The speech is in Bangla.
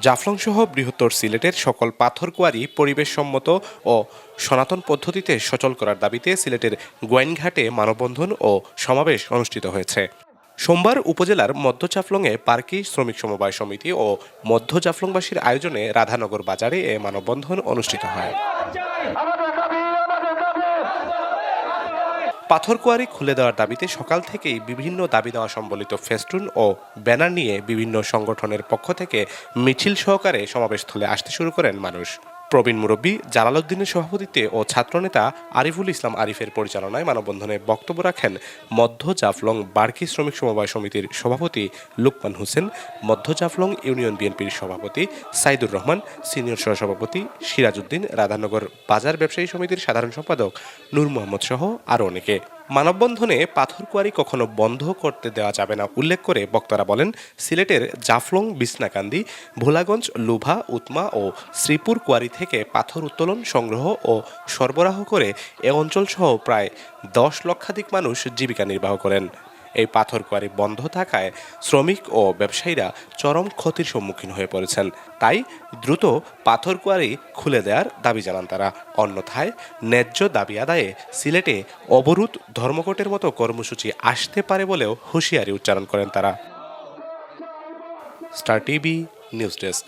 জাফলং সহ বৃহত্তর সিলেটের সকল পাথর কোয়ারি পরিবেশসম্মত ও সনাতন পদ্ধতিতে সচল করার দাবিতে সিলেটের গোয়াইনঘাটে মানববন্ধন ও সমাবেশ অনুষ্ঠিত হয়েছে। সোমবার উপজেলার মধ্য চাফলংয়ে পার্কি শ্রমিক সমবায় সমিতি ও মধ্য জাফলংবাসীর আয়োজনে রাধানগর বাজারে এ মানববন্ধন অনুষ্ঠিত হয় আমাদের দাবি আমাদের দাবি পাথর কোয়ারি খুলে দেওয়ার দাবিতে সকাল থেকেই বিভিন্ন দাবি দেওয়া সম্বলিত ফেস্টুন ও ব্যানার নিয়ে বিভিন্ন সংগঠনের পক্ষ থেকে মিছিল সহকারে সমাবেশস্থলে আসতে শুরু করেন মানুষ। প্রবীণ মুরব্বী, জালালউদ্দিনের সভাপতিত্বে ও ছাত্রনেতা আরিফুল ইসলাম আরিফের পরিচালনায় মানববন্ধনে বক্তব্য রাখেন মধ্য জাফলং বার্কি শ্রমিক সমবায় সমিতির সভাপতি লুকমান হোসেন, মধ্য জাফলং ইউনিয়ন বিএনপির সভাপতি সাইদুর রহমান, সিনিয়র সহসভাপতি সিরাজউদ্দিন, রাধানগর বাজার ব্যবসায়ী সমিতির সাধারণ সম্পাদক নূর মোহাম্মদ সহ আরও অনেকে। মানববন্ধনে পাথরকুয়ারি কখনো বন্ধ করতে দেওয়া যাবে না, উল্লেখ করে বক্তারা বলেন, সিলেটের জাফলং, বিসনাকান্দি, ভোলাগঞ্জ, লুভা উতমা ও শ্রীপুর কোয়ারি থেকে পাথর উত্তোলন, সংগ্রহ ও সরবরাহ করে এ অঞ্চলসহ প্রায় দশ লক্ষাধিক মানুষ জীবিকা নির্বাহ করেন। এই পাথর কোয়ারি বন্ধ থাকায় শ্রমিক ও ব্যবসায়ীরা চরম ক্ষতির সম্মুখীন হয়ে পড়েছেন। তাই দ্রুত পাথর কোয়ারি খুলে দেওয়ার দাবি জানান তারা। অন্যথায় ন্যায্য দাবি আদায়ে সিলেটে অবরোধ ধর্মঘটের মতো কর্মসূচি আসতে পারে বলেও হুঁশিয়ারি উচ্চারণ করেন তারা। Star TV, news desk.